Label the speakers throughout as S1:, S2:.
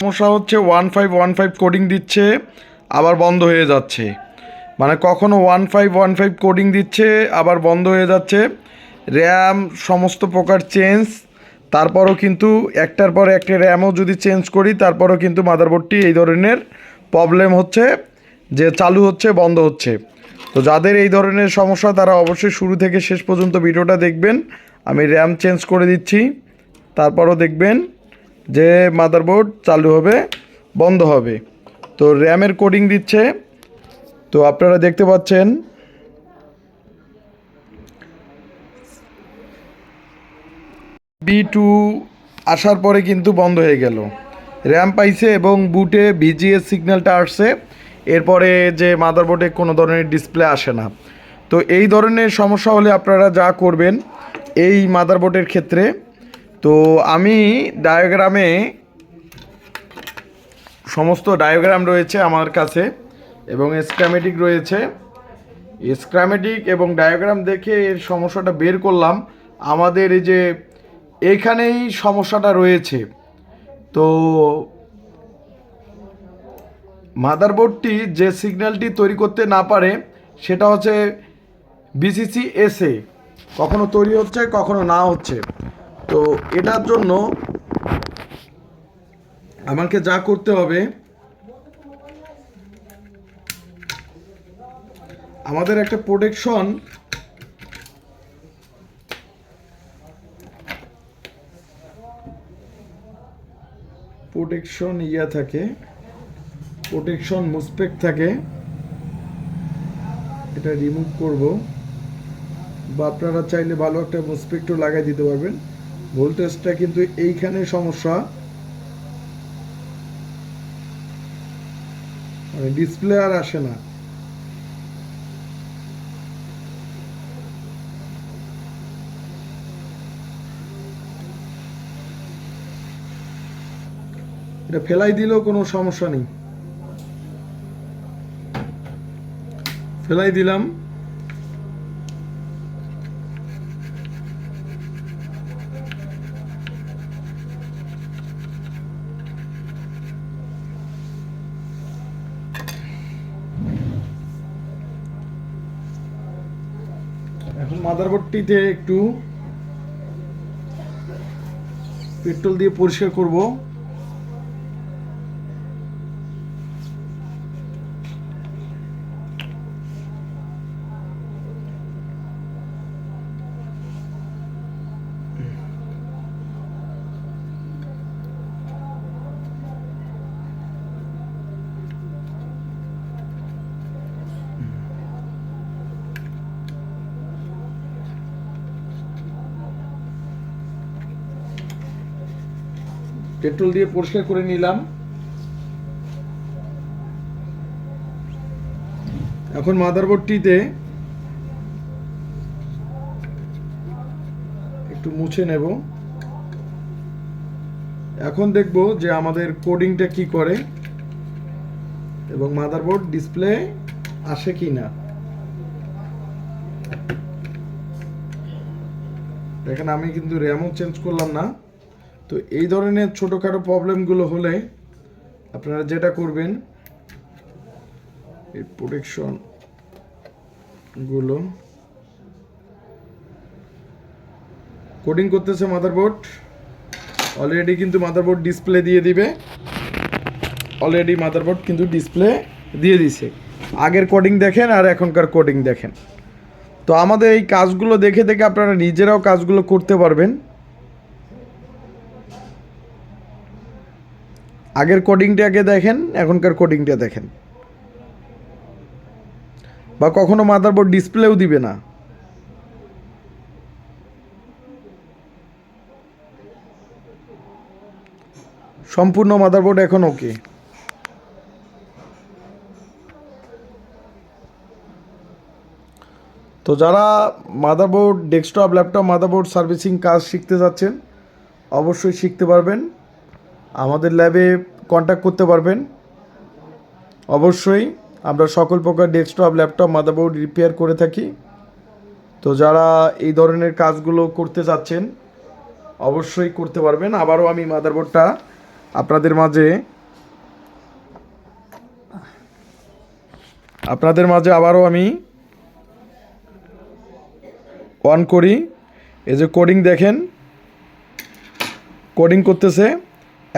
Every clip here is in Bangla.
S1: সমস্যা হচ্ছে one five one five coding দিচ্ছে, আবার বন্ধ হয়ে যাচ্ছে। মানে কখনো one five one five coding দিচ্ছে, আবার বন্ধ হয়ে যাচ্ছে। র্যাম সমস্ত প্রকার চেঞ্জ তারপরও কিন্তু একটার পর একটা র্যামও যদি চেঞ্জ করি, তারপরও কিন্তু মাদারবোর্ডটি এই ধরনের প্রবলেম হচ্ছে, যে চালু হচ্ছে, বন্ধ হচ্ছে। তো যাদের এই ধরনের সমস্যা, তারা অবশ্যই শুরু থেকে শেষ পর্যন্ত ভিডিওটা দেখবেন। আমি র্যাম চেঞ্জ করে দিচ্ছি, তারপরও দেখবেন। যে মাদারবোর্ড চালু হবে, বন্ধ হবে। তো র্যামের কোডিং দিচ্ছে। তো আপনারা দেখতে পাচ্ছেন বি টু আসার পরে কিন্তু বন্ধ হয়ে গেল। র্যাম পাইছে এবং বুটে ভিজিএস সিগন্যালটা আসছে। এরপরে যে মাদারবোর্ডে কোনো ধরনের ডিসপ্লে আসে না। তো এই ধরনের সমস্যা হলে আপনারা যা করবেন, এই মাদারবোর্ডের ক্ষেত্রে তো আমি ডায়াগ্রামে সমস্ত ডায়াগ্রাম রয়েছে আমার কাছে এবং স্ক্রামেটিক রয়েছে। স্ক্রামেটিক এবং ডায়াগ্রাম দেখে এর সমস্যাটা বের করলাম। আমাদের এই যে এইখানেই সমস্যাটা রয়েছে। তো মাদারবোর্ডটি যে সিগন্যালটি তৈরি করতে না পারে, সেটা হচ্ছে বিসিসি এসে কখনো তৈরি হচ্ছে, কখনো না হচ্ছে। তো এটার জন্য আমাকে যা করতে হবে, আমাদের একটা প্রোটেকশন প্রোটেকশন ইয়া থাকে প্রোটেকশন মুসপেক থাকে, এটা রিমুভ করব। বা আপনারা চাইলে ভালো একটা মুসপেক্টও লাগাই দিতে পারবেন। ভোল্টেজটা কিন্তু এইখানে সমস্যা। মানে ডিসপ্লে আর আসে না। এটা ফেলাই দিলেও কোনো সমস্যা নেই। ফেলাই দিলাম। এখন মাদারবোর্ডটিতে একটু পেট্রোল দিয়ে পরিষ্কার করব। পেট্রোল দিয়ে পরিষ্কার করে নিলাম। এখন মাদারবোর্ডটিতে একটু মুছে নেব। এখন দেখব যে আমাদের কোডিংটা কি করে এবং মাদারবোর্ড ডিসপ্লে আসে কি না দেখেন আমি কিন্তু র্যামও চেঞ্জ করলাম না। তো এই ধরনের ছোটোখাটো প্রবলেমগুলো হলে আপনারা যেটা করবেন, এই প্রোটেকশনগুলো কোডিং করতেছে মাদারবোর্ড অলরেডি কিন্তু মাদারবোর্ড ডিসপ্লে দিয়ে দিবে। অলরেডি মাদারবোর্ড কিন্তু ডিসপ্লে দিয়ে দিছে। আগের কোডিং দেখেন আর এখনকার কোডিং দেখেন। তো আমাদের এই কাজগুলো দেখে দেখে আপনারা নিজেরাও কাজগুলো করতে পারবেন। আগের কোডিংটাকে দেখেন, এখনকার কোডিংটা দেখেন। বা কখনো মাদারবোর্ড ডিসপ্লেও দিবে না। সম্পূর্ণ মাদারবোর্ড এখন ওকে তো যারা motherboard desktop laptop motherboard servicing কাজ শিখতে যাচ্ছেন, অবশ্যই শিখতে পারবেন। আমাদের ল্যাবে কন্ট্যাক্ট করতে পারবেন। অবশ্যই আমরা সকল প্রকার ডেস্কটপ ল্যাপটপ মাদারবোর্ড রিপেয়ার করে থাকি। তো যারা এই ধরনের কাজগুলো করতে চাচ্ছেন, অবশ্যই করতে পারবেন। আবারও আমি মাদারবোর্ডটা আপনাদের মাঝে আপনাদের মাঝে আবারও আমি অন করি। এই যে কোডিং দেখেন কোডিং করতেছে।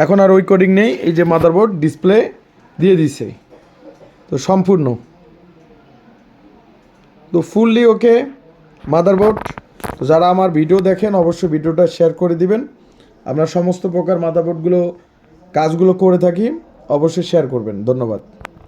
S1: এখন আর ওই কোডিং নেই, এই যে মাদারবোর্ড ডিসপ্লে দিয়ে দিছে। তো সম্পূর্ণ। তো ফুললি ওকে মাদারবোর্ড তো যারা আমার ভিডিও দেখেন, অবশ্যই ভিডিওটা শেয়ার করে দিবেন। আমরা সমস্ত প্রকার মাদারবোর্ডগুলো কাজগুলো করে থাকি, অবশ্যই শেয়ার করবেন। ধন্যবাদ।